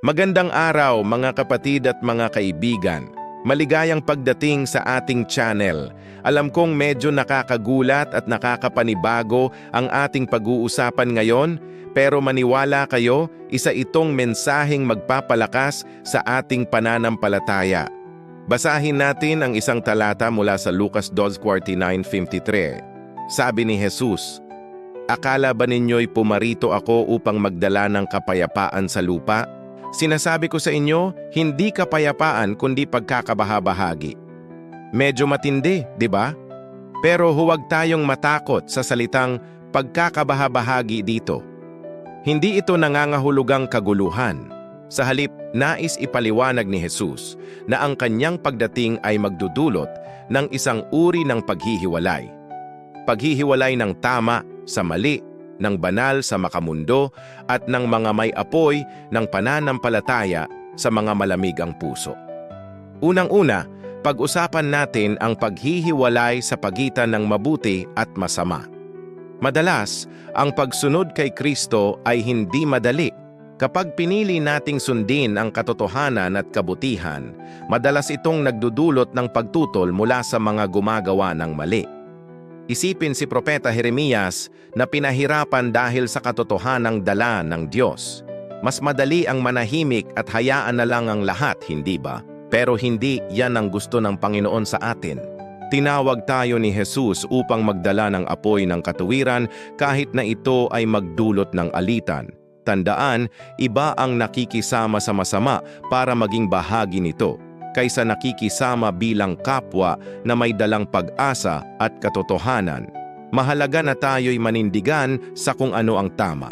Magandang araw mga kapatid at mga kaibigan. Maligayang pagdating sa ating channel. Alam kong medyo nakakagulat at nakakapanibago ang ating pag-uusapan ngayon, pero maniwala kayo, isa itong mensaheng magpapalakas sa ating pananampalataya. Basahin natin ang isang talata mula sa Lucas 2.49.53. Sabi ni Jesus, Akala ba ninyo'y pumarito ako upang magdala ng kapayapaan sa lupa? Sinasabi ko sa inyo, hindi kapayapaan kundi pagkakabahabahagi. Medyo matindi, di ba? Pero huwag tayong matakot sa salitang pagkakabahabahagi dito. Hindi ito nangangahulugang kaguluhan. Sa halip, nais ipaliwanag ni Jesus na ang kanyang pagdating ay magdudulot ng isang uri ng paghihiwalay. Paghihiwalay ng tama sa mali ng banal sa makamundo at ng mga may apoy ng pananampalataya sa mga malamig ang puso. Unang-una, pag-usapan natin ang paghihiwalay sa pagitan ng mabuti at masama. Madalas, ang pagsunod kay Kristo ay hindi madali. Kapag pinili nating sundin ang katotohanan at kabutihan, madalas itong nagdudulot ng pagtutol mula sa mga gumagawa ng mali. Isipin si Propeta Jeremias na pinahirapan dahil sa katotohanang dala ng Diyos. Mas madali ang manahimik at hayaan na lang ang lahat, hindi ba? Pero hindi yan ang gusto ng Panginoon sa atin. Tinawag tayo ni Jesus upang magdala ng apoy ng katuwiran kahit na ito ay magdulot ng alitan. Tandaan, iba ang nakikisama sa masama para maging bahagi nito kaysa nakikisama bilang kapwa na may dalang pag-asa at katotohanan. Mahalaga na tayo'y manindigan sa kung ano ang tama.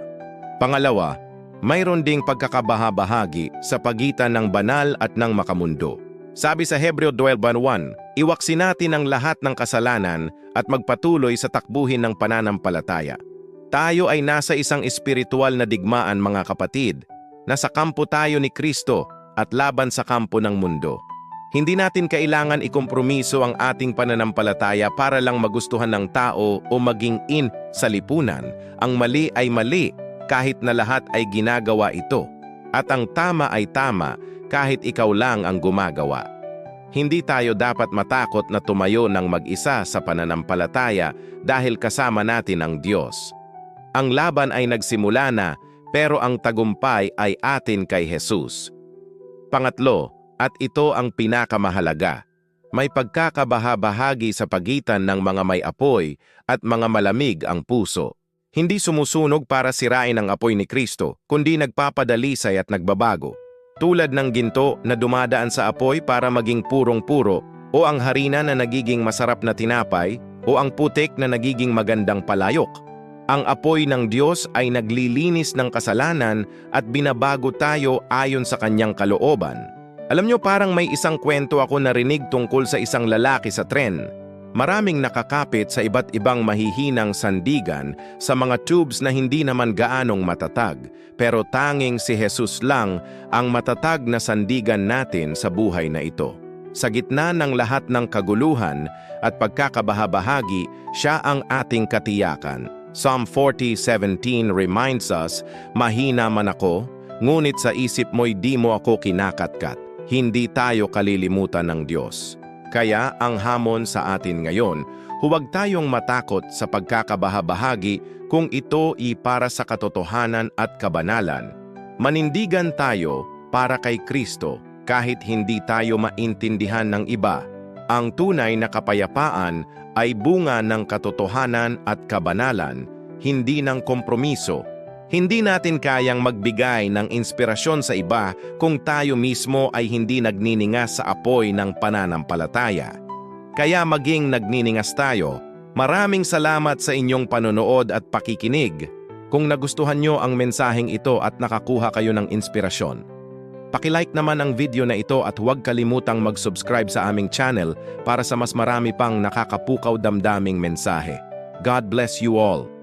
Pangalawa, mayroon ding pagkakabahabahagi sa pagitan ng banal at ng makamundo. Sabi sa Hebreo 12.1, iwaksin natin ang lahat ng kasalanan at magpatuloy sa takbuhin ng pananampalataya. Tayo ay nasa isang espiritual na digmaan mga kapatid. Nasa kampo tayo ni Kristo at laban sa kampo ng mundo. Hindi natin kailangan ikompromiso ang ating pananampalataya para lang magustuhan ng tao o maging in sa lipunan. Ang mali ay mali kahit na lahat ay ginagawa ito. At ang tama ay tama kahit ikaw lang ang gumagawa. Hindi tayo dapat matakot na tumayo ng mag-isa sa pananampalataya dahil kasama natin ang Diyos. Ang laban ay nagsimula na pero ang tagumpay ay atin kay Jesus. Pangatlo, at ito ang pinakamahalaga, may pagkakabahabahagi sa pagitan ng mga may apoy at mga malamig ang puso. Hindi sumusunog para sirain ang apoy ni Kristo, kundi nagpapadalisay at nagbabago. Tulad ng ginto na dumadaan sa apoy para maging purong-puro, o ang harina na nagiging masarap na tinapay, o ang putik na nagiging magandang palayok. Ang apoy ng Diyos ay naglilinis ng kasalanan at binabago tayo ayon sa kanyang kalooban. Alam nyo parang may isang kwento ako narinig tungkol sa isang lalaki sa tren. Maraming nakakapit sa iba't ibang mahihinang sandigan sa mga tubes na hindi naman gaanong matatag, pero tanging si Jesus lang ang matatag na sandigan natin sa buhay na ito. Sa gitna ng lahat ng kaguluhan at pagkakabahabahagi, siya ang ating katiyakan. Psalm 40:17 reminds us, Mahina man ako, ngunit sa isip mo'y di mo ako kinakatkat. Hindi tayo kalilimutan ng Diyos. Kaya ang hamon sa atin ngayon, huwag tayong matakot sa pagkakabahabahagi kung ito ay para sa katotohanan at kabanalan. Manindigan tayo para kay Kristo kahit hindi tayo maintindihan ng iba. Ang tunay na kapayapaan ay bunga ng katotohanan at kabanalan, hindi ng kompromiso. Hindi natin kayang magbigay ng inspirasyon sa iba kung tayo mismo ay hindi nagniningas sa apoy ng pananampalataya. Kaya maging nagniningas tayo. Maraming salamat sa inyong panonood at pakikinig. Kung nagustuhan nyo ang mensaheng ito at nakakuha kayo ng inspirasyon, Pakilike naman ang video na ito at huwag kalimutang mag-subscribe sa aming channel para sa mas marami pang nakakapukaw damdaming mensahe. God bless you all.